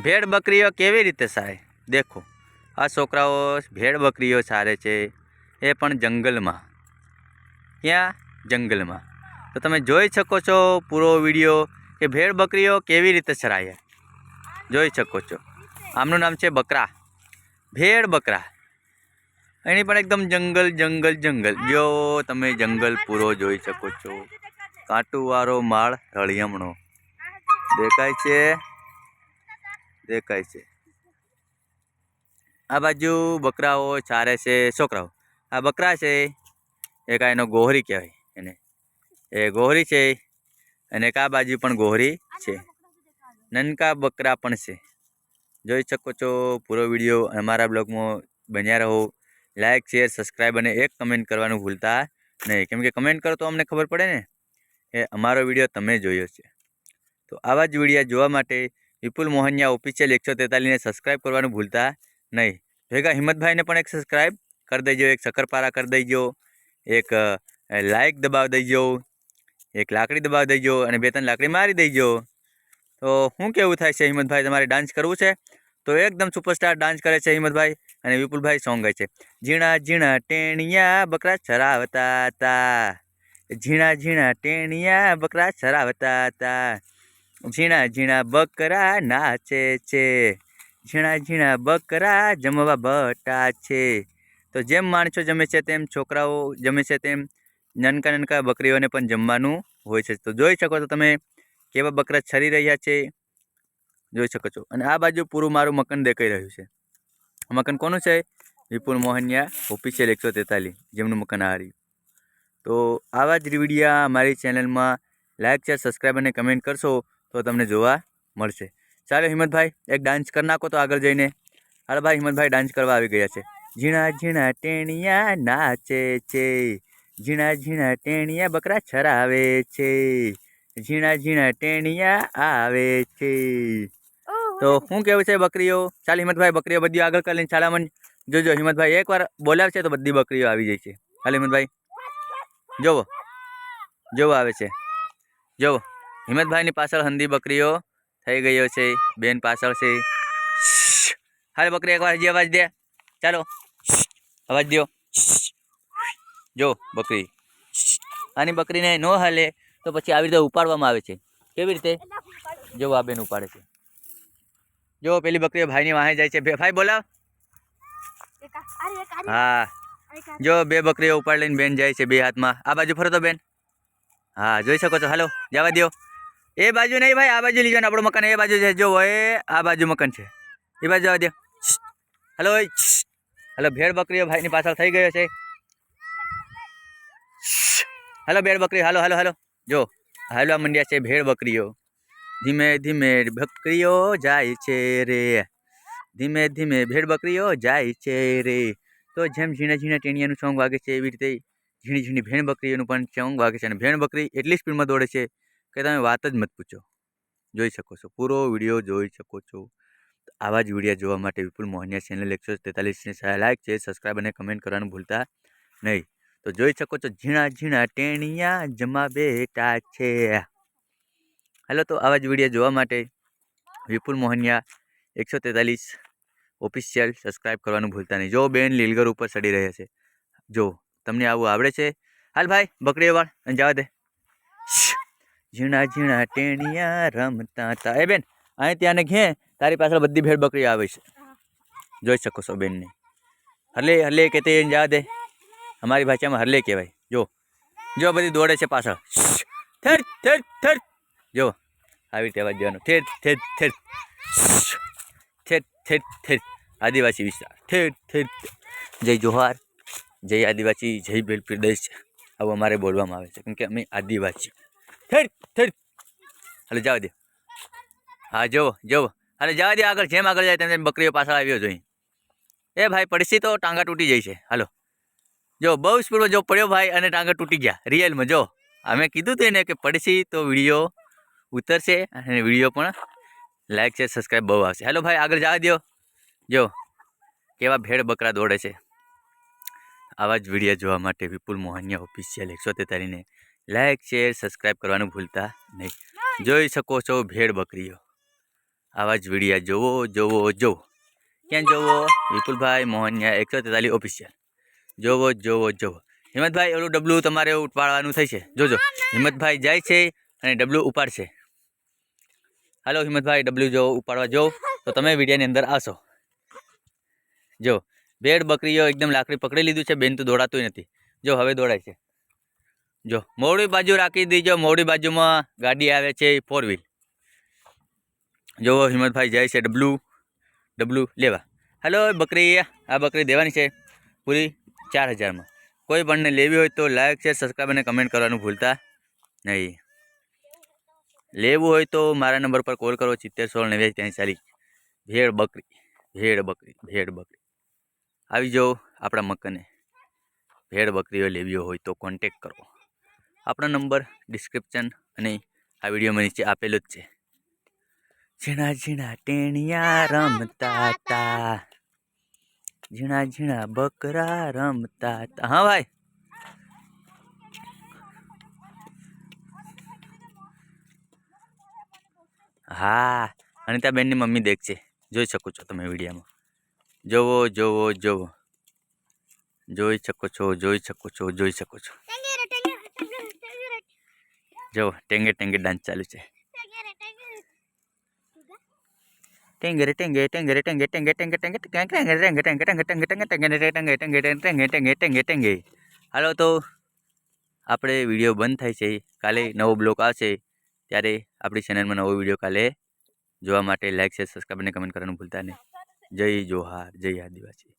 ભેડ બકરીઓ કેવી રીતે સારે? દેખો, આ છોકરાઓ ભેડ બકરીઓ સારે છે, એ પણ જંગલમાં. ક્યાં? જંગલમાં. તો તમે જોઈ શકો છો પૂરો વીડિયો કે ભેડ બકરીઓ કેવી રીતે ચરાય જોઈ શકો છો. આમનું નામ છે બકરા. ભેડ બકરા. એની પણ એકદમ જંગલ જંગલ જંગલ. જો તમે જંગલ પૂરો જોઈ શકો છો. કાંટુવાળો માળ રળિયમણો. દેખાય છે? દેખાય છે. આ બાજુ બકરાઓ ચારે છે, છોકરાઓ. આ બકરા છે, એ કાંઈ એનો ગોહરી કહેવાય એને. એ ગોહરી છે અને આ બાજુ પણ ગોહરી છે. નનકા બકરા પણ છે. જોઈ શકો છો પૂરો વીડિયો અમારા બ્લોગમાં બન્યા રહો. લાઇક શેર, સબસ્ક્રાઈબ અને એક કમેન્ટ કરવાનું ભૂલતા નહીં. કેમ કે કમેન્ટ કરો તો અમને ખબર પડે ને? એ અમારો વીડિયો તમે જોયો છે. તો આવા જ વિડીયા જોવા માટે વિપુલ મોહનિયા ઓફિશિયલ એકસો તેતાલીસને સબસ્ક્રાઈબ કરવાનું ભૂલતા નહીં. ભેગા હિંમતભાઈને પણ એક સબસ્ક્રાઈબ કરી દેજો, એક શક્કરપારા કરી દેજો, એક લાઇક દબાવી દેજો, એક લાકડી દબાવી દેજો અને બે ત્રણ લાકડી મારી દેજો. તો શું કેવું થાય છે હિંમતભાઈ? તમારે ડાન્સ કરવું છે? તો એકદમ સુપરસ્ટાર ડાન્સ કરે છે હિંમતભાઈ અને વિપુલભાઈ સોંગ ગાય છે. ઝીણા ઝીણા ટેણિયા બકરા ચરાવતા હતા ઝીણા ઝીણા ટેણિયા બકરા ચરાવતા હતા ઝીણા ઝીણા બકરા નાચે છે. ઝીણા ઝીણા બકરા જમવા બટા છે. તો જેમ માણસો જમે છે તેમ છોકરાઓ જમે છે તેમ નાનકા નાનકા બકરીઓને પણ જમવાનું હોય છે. તો જોઈ શકો છો તમે કેવા બકરા છરી રહ્યા છે. જોઈ શકો છો. અને આ બાજુ પૂરું મારું મકાન દેખાઈ રહ્યું છે. મકાન કોનું છે? વિપુલ મોહનિયા ઓફિશિયલ એકસો તેતાલીસ જેમનું મકાન આ રહ્યું. તો આવા જ વિડીયા મારી ચેનલમાં લાઇક શેર, સબસ્ક્રાઈબ અને કમેન્ટ કરશો. તો તમને જોવા મળશે. ચાલો હિંમતભાઈ એક ડાન્સ કરી નાખો તો આગળ જઈને. હાલો ભાઈ હિંમતભાઈ ડાન્સ કરવા આવી ગયા છે. ઝીણા ઝીણા ટેણિયા નાચે છે. ઝીણા ઝીણા ટેણિયા બકરા છરાવે છે. ઝીણા ઝીણા ટેણિયા આવે છે. તો શું કેવું છે બકરીઓ? ચાલ હિંમતભાઈ બકરીઓ બધી આગળ કરીને ચાલામણ જોજો. હિંમતભાઈ એકવાર બોલાવશે તો બધી બકરીઓ આવી જાય છે. હાલ હિંમતભાઈ જોવો. જોવો આવે છે. જોવો. હિંમતભાઈની પાછળ હંદી બકરીઓ થઈ ગયો છે. બેન પાછળ છે. હાલ બકરી એકવાર હજી અવાજ દે. ચાલો. અવાજ દો જો, બકરી. આની બકરીને ન હાલે તો પછી આવી રીતે ઉપાડવામાં આવે છે. કેવી રીતે? જો, આ બેન ઉપાડે છે. જો, પેલી બકરીઓ ભાઈની વાહે જાય છે. બે, ભાઈ બોલાવ. હા. જો, બે બકરીઓ ઉપાડ લઈને બેન જાય છે બે હાથમાં. આ બાજુ ફરો તો બેન. હા, જોઈ શકો છો. હાલો, જવા દો એ બાજુ નહીં ભાઈ, આ બાજુ લઈ જવાનું આપણું મકાન, એ બાજુ છે. જો એ આ બાજુ મકાન છે. એ બાજુ જવા દે. હલો હલો ભેડ બકરીઓ ભાઈની પાછળ થઈ ગયો છે. હલો ભેડ બકરી હાલો હાલો હાલો. જો, હાલવા મંડ્યા છે ભેડ બકરીઓ. ધીમે ધીમે બકરીઓ જાય છે રે. ધીમે ધીમે ભેડ બકરીઓ જાય છે રે. તો જેમ ઝીણા ઝીણા ટેણિયાનું સોંગ વાગે છે એવી રીતે ઝીણી ઝીણી ભેણ બકરીઓનું પણ સોંગ વાગે છે. અને ભેણ બકરી એટલી સ્પીડમાં દોડે છે કે તમે વાત જ મત પૂછો. જોઈ શકો છો. પૂરો વીડિયો જોઈ શકો છો. આવા જ વીડિયો જોવા માટે વિપુલ મોહનિયા ચેનલ એકસો તેતાલીસને લાઈક છે સબસ્ક્રાઈબ અને કમેન્ટ કરવાનું ભૂલતા નહીં. તો જોઈ શકો છો, ઝીણા ઝીણા ટેણિયા જમા બેટા છે. હાલો, તો આવા જ વીડિયો જોવા માટે વિપુલ મોહનિયા એકસો તેતાલીસ ઓફિશિયલ સબસ્ક્રાઈબ કરવાનું ભૂલતા નહીં. જો બેન લીલગર ઉપર ચડી રહ્યા છે. જો, તમને આવું આવડે છે? હાલ ભાઈ, બકરીઓ વાળ, અને જવા દે. ઝીણા ઝીણા ટેણિયા રમતા હતા એ બેન, અહીં ત્યાં ને ઘે તારી પાછળ બધી ભેડ બકરી આવે છે. જોઈ શકો છો બેનને. હરલે હરલે કે તે જવા દે અમારી ભાષામાં હરલે કહેવાય. જો જો બધી દોડે છે પાછળ. There there there. જો, આવી રીતે અવાજ દેવાનો. ઠેર ઠેર ઠેર ઠેર ઠેર ઠેર આદિવાસી વિસ્તાર. ઠેર ઠેર જય જોહાર. જય આદિવાસી, જય બેલપીર દેશ આવું અમારે બોલવામાં આવે છે. કેમ કે અમે આદિવાસી. ઠેર ઠેર હાલે, જવા દે. હા, જુઓ જુઓ. હાલે, જવા દે આગળ, જેમ આગળ જાય તેમ તેમ બકરીઓ પાછળ આવ્યો જોઈ. એ ભાઈ, પડશી તો ટાંગા તૂટી જાય છે. હાલો. જો, બહુ સ્પીડમાં જો પડ્યો ભાઈ અને ટાંગા તૂટી ગયા, રિયલમાં, જો. અમે કીધું હતું એને કે પડશે તો વીડિયો ઉતરશે અને વીડિયો પણ લાઈક છે સબસ્ક્રાઈબ બહુ આવશે. હેલો, ભાઈ, આગળ જવા દો. જો, કેવા ભેડ બકરા દોડે છે. આવા જ વીડિયો જોવા માટે વિપુલ મોહનિયા ઓફિશિયલ એકસો તેતાલીસને લાઈક શેર સબસ્ક્રાઈબ કરવાનું ભૂલતા નહીં. જોઈ શકો છો ભેડ બકરીઓ. આવા જ વિડીયા જોવો જોવો જોવો. ક્યાં જોવો? વિપુલભાઈ મોહનિયા એકસો તેતાલીસ ઓફિશિયલ જોવો જોવો જોવો. હિંમતભાઈ ઓલું ડબલું તમારે ઉપાડવાનું થશે. જોજો. હિંમતભાઈ જાય છે અને ડબલું ઉપાડશે. હાલો હિંમતભાઈ ડબલું જો ઉપાડવા જો તો તમે વિડીયાની અંદર આવશો જો ભેડ બકરીઓ એકદમ લાકડી પકડી લીધું છે બેન તો દોડાતું નથી. જો હવે દોડાય છે. જો, મોડી બાજુ રાખી દીજો. મોડી બાજુમાં ગાડી આવે છે ફોર વ્હીલ જોવો હિંમતભાઈ, જાય છે ડબલુ ડબલું લેવા. હેલો બકરી, આ બકરી દેવાની છે પૂરી ચાર હજારમાં. કોઈ પણને લેવી હોય તો લાઈક છે સબસ્ક્રાઈબ અને કમેન્ટ કરવાનું ભૂલતા નહીં. લેવું હોય તો મારા નંબર પર કોલ કરો, સિત્તેર, સોળ, નેવ્યાસી ત્યાંસી ચાલીસ ભેડ બકરી ભેડ બકરી ભેડ બકરી. આવી જાઓ આપણા મકાને ભેડ બકરીઓ લેવી હોય તો કોન્ટેક કરો. આપણો નંબર ડિસ્ક્રિપ્શન અને આ વિડીયોમાં નીચે આપેલો જ છે. ઝીણા ઝીણા ટેણિયા રમતા તા. ઝીણા ઝીણા બકરા રમતા તા. હા ભાઈ. હા અનિતાબેનની મમ્મી દેખશે જોઈ શકો છો તમે વિડીયોમાં. જોવો જોવો જોવો. જોઈ શકો છો જોઈ શકો છો જોઈ શકો છો ટેંગેરે ટેંગેરે ટેંગેરે ટેંગેરે જો ટેંગે ટેંગે ડાન્સ ચાલુ છે ટેંગરે ટેંગે ટેંગેરે ટેંગે ટેંગે ટેંગે ટેંગે ટેંગે ટેંગે ટેંગે ટેંગે ટેંગે ટેંગે ટેંગે ટેંગે ટેંગે ટેંગે ટેંગે ટેંગે ટેંગે ટેંગે હાલો તો આપણે વીડિયો બંધ થાય છે કાલે નવો બ્લોક આવશે ત્યારે આપણી ચેનલમાં નવો વીડિયો કાલે જોવા માટે લાઈક છે સબસ્ક્રાઈબ અને કમેન્ટ કરવાનું ભૂલતા નહીં જય જોહાર જય આદિવાસી